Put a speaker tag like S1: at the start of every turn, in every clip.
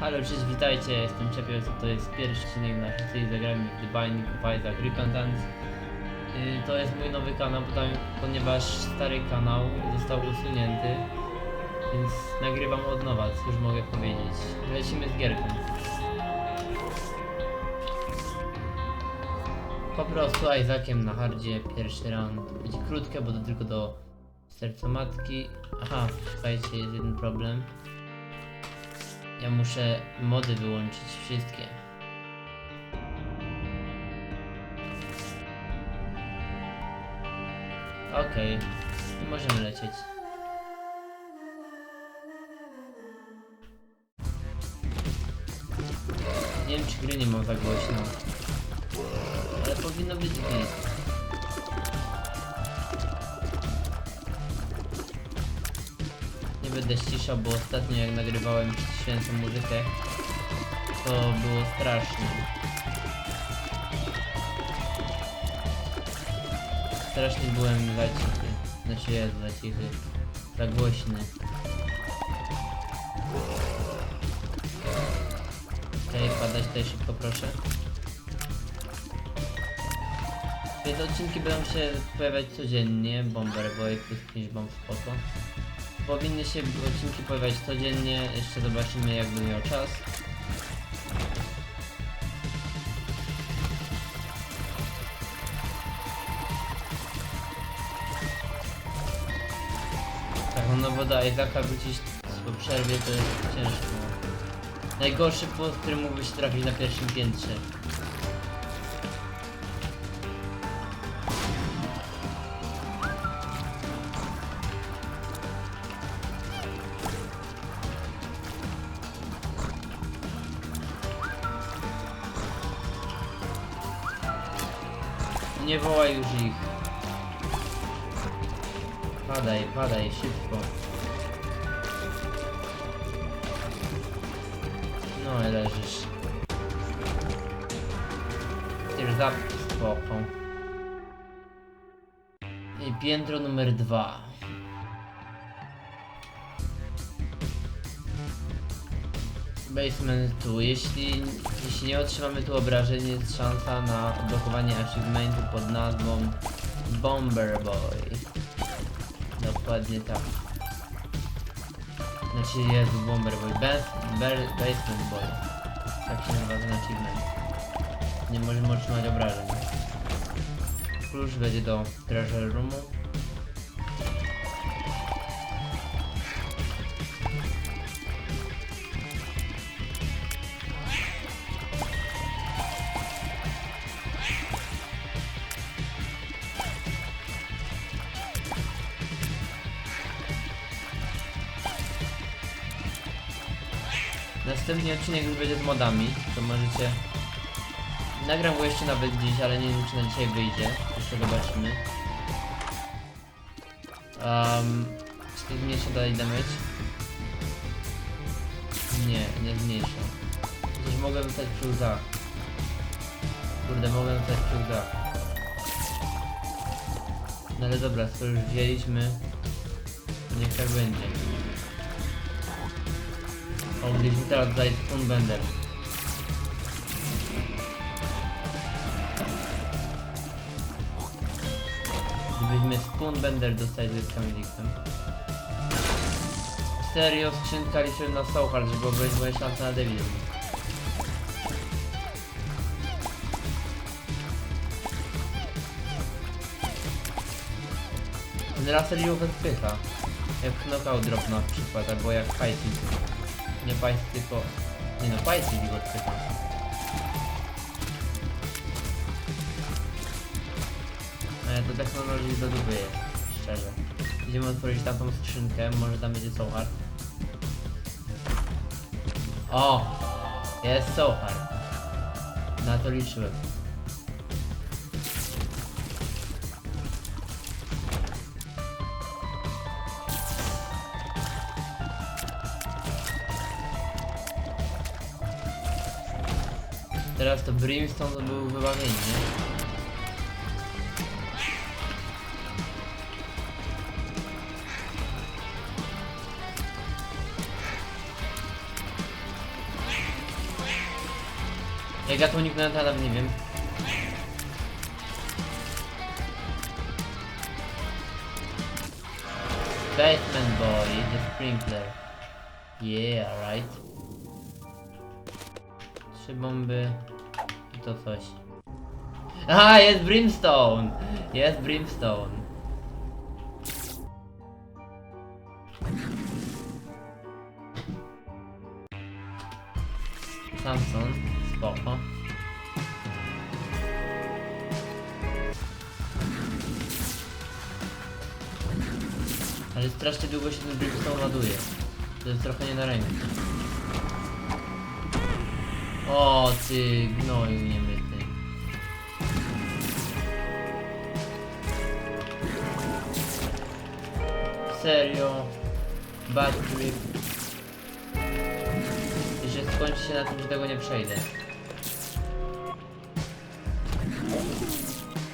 S1: Halo, cześć, witajcie, jestem Czepiec, to jest pierwszy odcinek naszej serii Zagrajmy w The Binding of Isaac Repentance. Yy, To jest mój nowy kanał, ponieważ stary kanał został usunięty, więc nagrywam od nowa, cóż mogę powiedzieć. Lecimy z gierką. Po prostu Isaaciem na hardzie, pierwszy round. Będzie krótkie, bo to tylko do serca matki. Aha, słuchajcie, jest jeden problem. Ja muszę mody wyłączyć wszystkie. Okej, i możemy lecieć. Nie wiem czy gry nie mam za głośno. Ale powinno być git. Będę ściszał, bo ostatnio jak nagrywałem świętą muzykę, to było strasznie. Strasznie byłem za cichy. Znaczy jest za cichy. Za głośny. Okej, padać tutaj szybko proszę. Te odcinki będą się pojawiać codziennie, Bomber Boy plus 5 bomb spoko. Powinny się odcinki pojawiać codziennie, jeszcze zobaczymy jak będę miał czas. Tak, no bo do Isaaca wrócić po przerwie to jest ciężko. Najgorszy płot, który mógłby się trafić na pierwszym piętrze. Szybko. No i leżysz. Już za spoko. I piętro numer dwa. Basement tu. Jeśli, jeśli nie otrzymamy tu obrażeń, jest szansa na odblokowanie achievementu pod nazwą Bomber Boy. Dokładnie tak. Znaczy jest Bomber Boy. Bas Ber- Basement Boy. Tak się nazywa ten achievement. Nie możemy otrzymać obrażeń. Klucz będzie do Treasure Roomu. Następny odcinek już będzie z modami, to możecie... Nagram go jeszcze nawet dziś, ale nie wiem czy na dzisiaj wyjdzie. Jeszcze zobaczymy. Um, czy to zmniejsza dalej damage? Nie, nie zmniejsza. Przecież mogłem stać przy łzach. Kurde, mogłem stać przy łzach. No ale dobra, skoro już wzięliśmy, niech tak będzie. O, gdzieś mi teraz daje Spoonbender. Gdybyśmy Spoonbender dostali z kamilikiem. Serio, skrzynka liczyłem na Soulhard, żeby obejść moje szanse na Devil. Ten laser ją wypycha. Jak knockout drop na przykład, albo jak fighting. Nie Państwo tylko... Nie no, Państwo go odpycha. Ale to technologii za dupy jest, szczerze. Idziemy otworzyć tamtą skrzynkę, może tam będzie Soulhard. O! Jest Soulhard. Na to liczyłem. Teraz to Brimstone to był wybawienie, nie? Jak ja to uniknąłem, to nie wiem. Basement boy, the sprinkler. Yeah, right. Trzy bomby to coś. A, jest brimstone! Jest brimstone. Samson, spoko. Ale strasznie długo się ten brimstone ładuje. To jest trochę nie na rękę. O ty gnoju niemyty. Serio? Bad trip. I że skończy się na tym, że tego nie przejdę.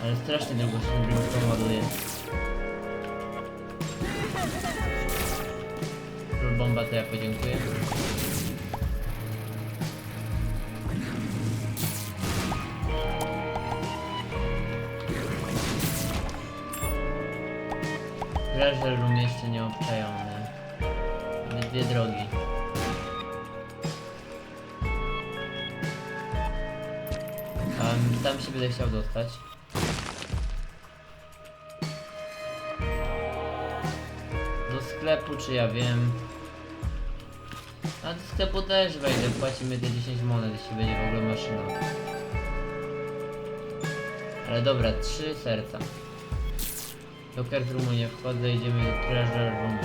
S1: Ale strasznie długo się ten brimstone ładuje. Bomba to ja podziękuję. Treasure room jeszcze nie obczajony. Mamy dwie drogi. Um, tam się będę chciał dostać. Do sklepu czy ja wiem. A do sklepu też wejdę, płacimy te 10 monet, jeśli będzie w ogóle maszyna. Ale dobra, trzy serca. Do Kert Roomu nie wchodzę, idziemy do Treasure Roomu.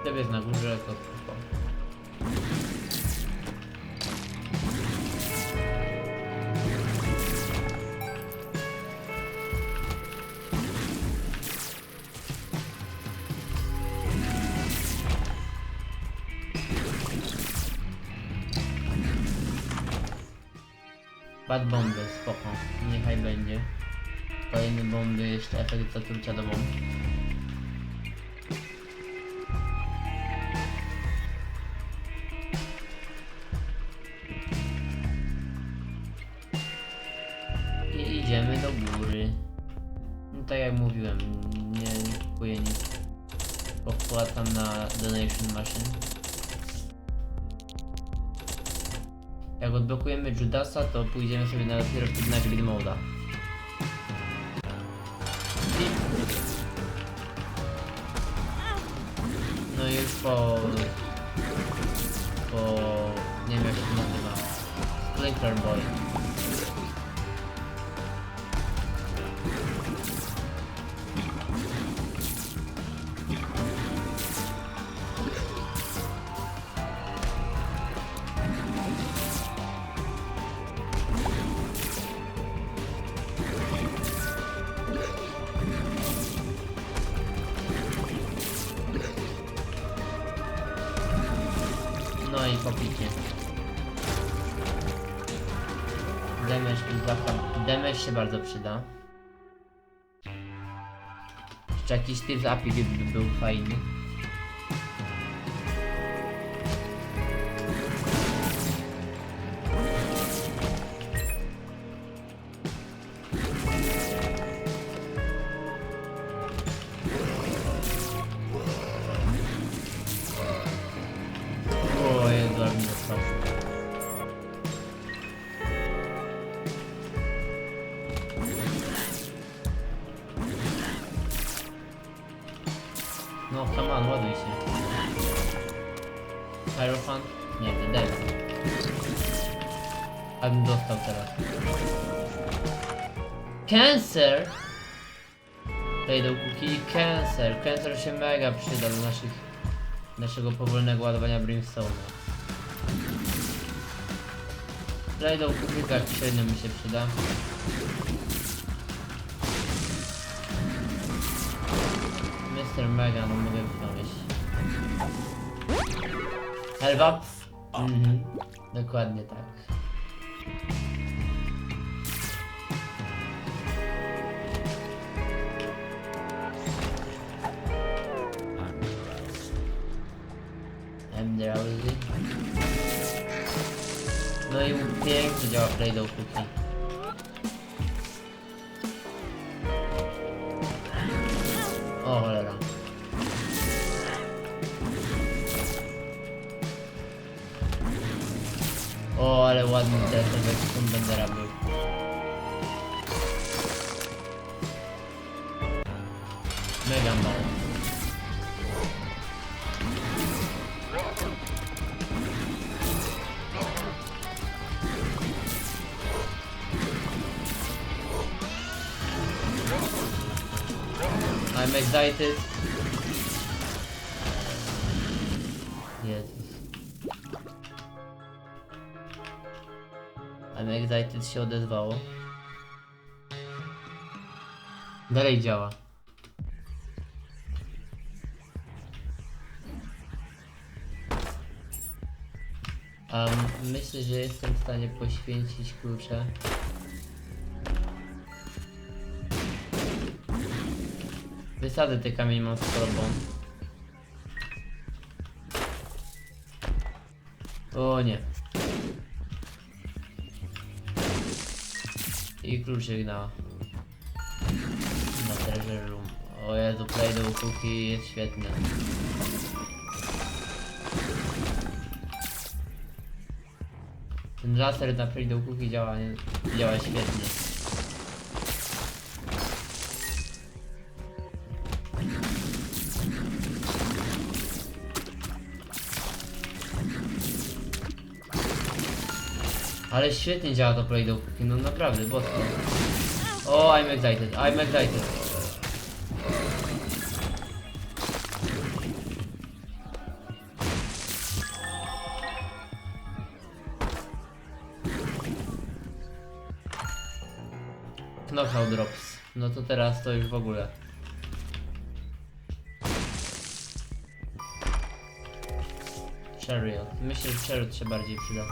S1: Sklep jest na górze, to spoko. Bad bomby, spoko. Niechaj będzie. Kolejne bomby, jeszcze efekt zatrucia do bomb. I idziemy do góry. No tak jak mówiłem, nie kupuję nic. Popłatam na donation machine. Jak odblokujemy Judasa, to pójdziemy sobie na wtedy na grid moda. Już po... po... nie wiem jak się nazywa. Boy. No i popicie. Damage się bardzo przyda. Jeszcze jakiś z API by był fajny. On, ładuj się. Hierophant? Nie, to Devil. Abym dostał teraz. Cancer! Tej do kuki Cancer. Cancer się mega przyda do naszych naszego powolnego ładowania brimstone'a. Zajdą kubryka średnio mi się przyda. Mr. Mega, no mogę. Help up? Mhm. Dokładnie tak. I'm drowsy. No i pięknie działa Play Doh Cookie. O, ale ładny ten efekt Bendera był. Mega. I'm excited. I'm excited się odezwało. Dalej działa. Um, myślę, że jestem w stanie poświęcić klucze. Wysadzę te kamienie mam z chorobą. O nie. I kluczyk na... Na treasure room. O Jezu, play do cookie jest świetny. Ten laser na play do cookie działa, działa świetnie. Ale świetnie działa to Play Cookie, no naprawdę, bosko. O, I'm excited, I'm excited. Knockout drops. No to teraz to już w ogóle. Chariot. Myślę, że Chariot się bardziej przyda.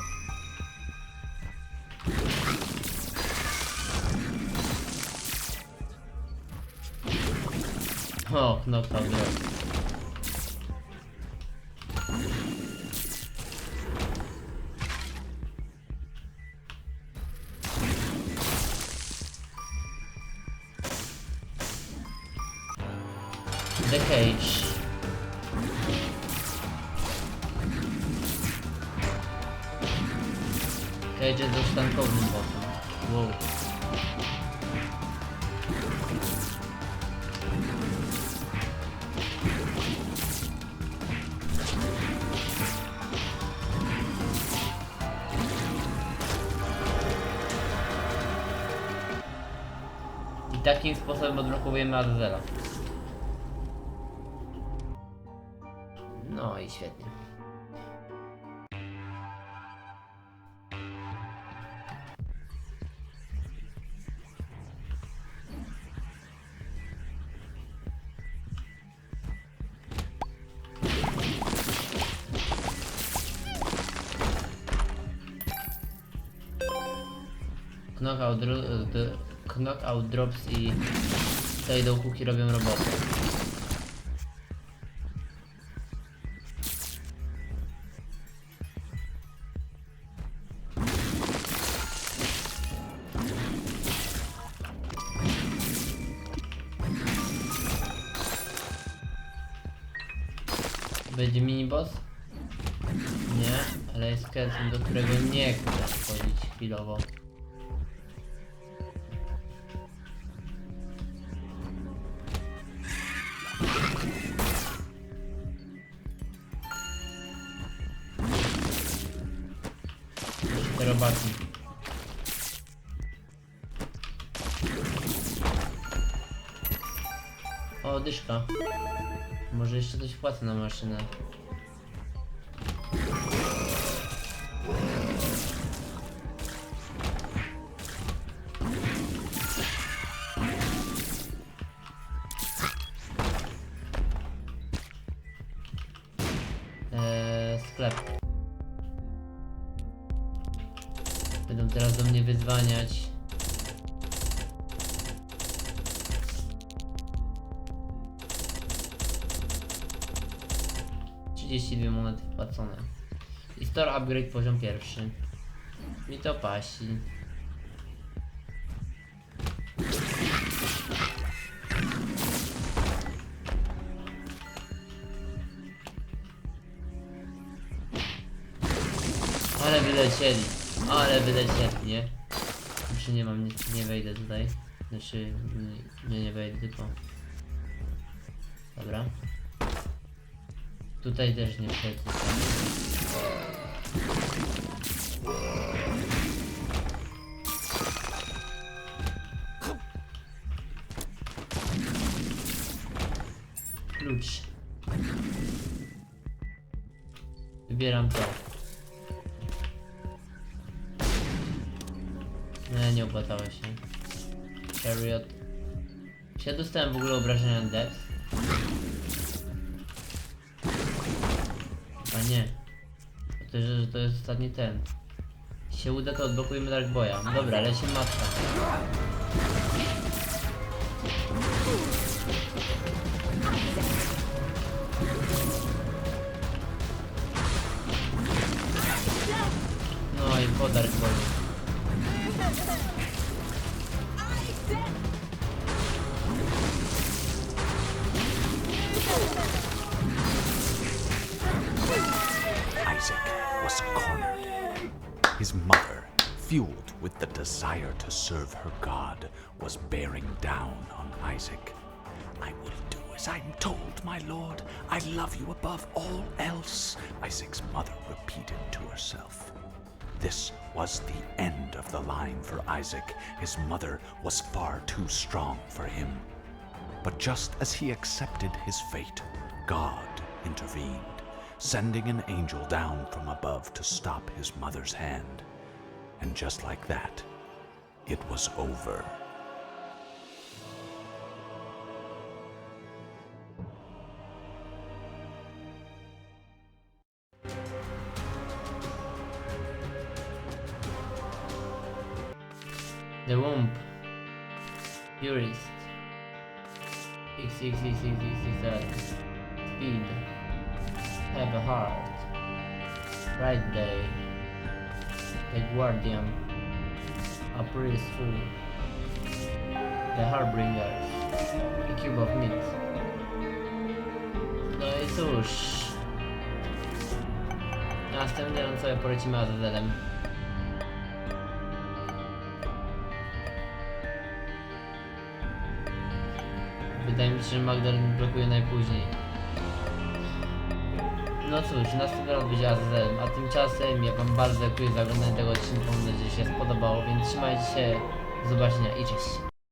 S1: O, knockout drops. The Cage. Cage jest dość tankowym bossem. Wow. I takim sposobem odblokowujemy Azela. No i świetnie. Knockout, knockout drops i tutaj do kuki robią robotę. Będzie mini boss? Nie, ale jest skeleton, do którego nie chcę wchodzić chwilowo. Te robaki. O, dyszka. Może jeszcze coś płacę na maszynę. Eee, sklep. Teraz do mnie wyzwaniać. Trzydzieści dwie monety wpłacone. I store upgrade poziom pierwszy. Mi to pasi. Ale wylecieli. Ale wylecieli, nie? Już nie mam, nie, nie wejdę tutaj. Znaczy, nie, nie, wejdę, tylko... Dobra. Tutaj też nie przejdę. Klucz. Wybieram to. Nie, opłacało się. Chariot. Czy ja dostałem w ogóle obrażenia Death? A nie. To, że, że to jest ostatni ten. Jeśli się uda, to odblokujemy Dark Boya. Dobra, leci matka. No i po Dark Boyu.
S2: Isaac was cornered. His mother, fueled with the desire to serve her God, was bearing down on Isaac. I will do as I am told, my lord. I love you above all else, Isaac's mother repeated to herself. This was the end of the line for Isaac. His mother was far too strong for him. But just as he accepted his fate, God intervened, sending an angel down from above to stop his mother's hand. And just like that, it was over.
S1: The Womb. Purist. XXXXXXL. Speed. Right day. The Guardian. A priest fool. The Harbingers. A cube of meat. No i cóż. Następnie on sobie polecimy Azazelem. Wydaje mi się, że Magdalene blokuje najpóźniej. No cóż, następny raz będzie Azazelem, a tymczasem ja wam bardzo dziękuję za oglądanie tego odcinka, mam nadzieję, że się spodobało, więc trzymajcie się, do zobaczenia i cześć.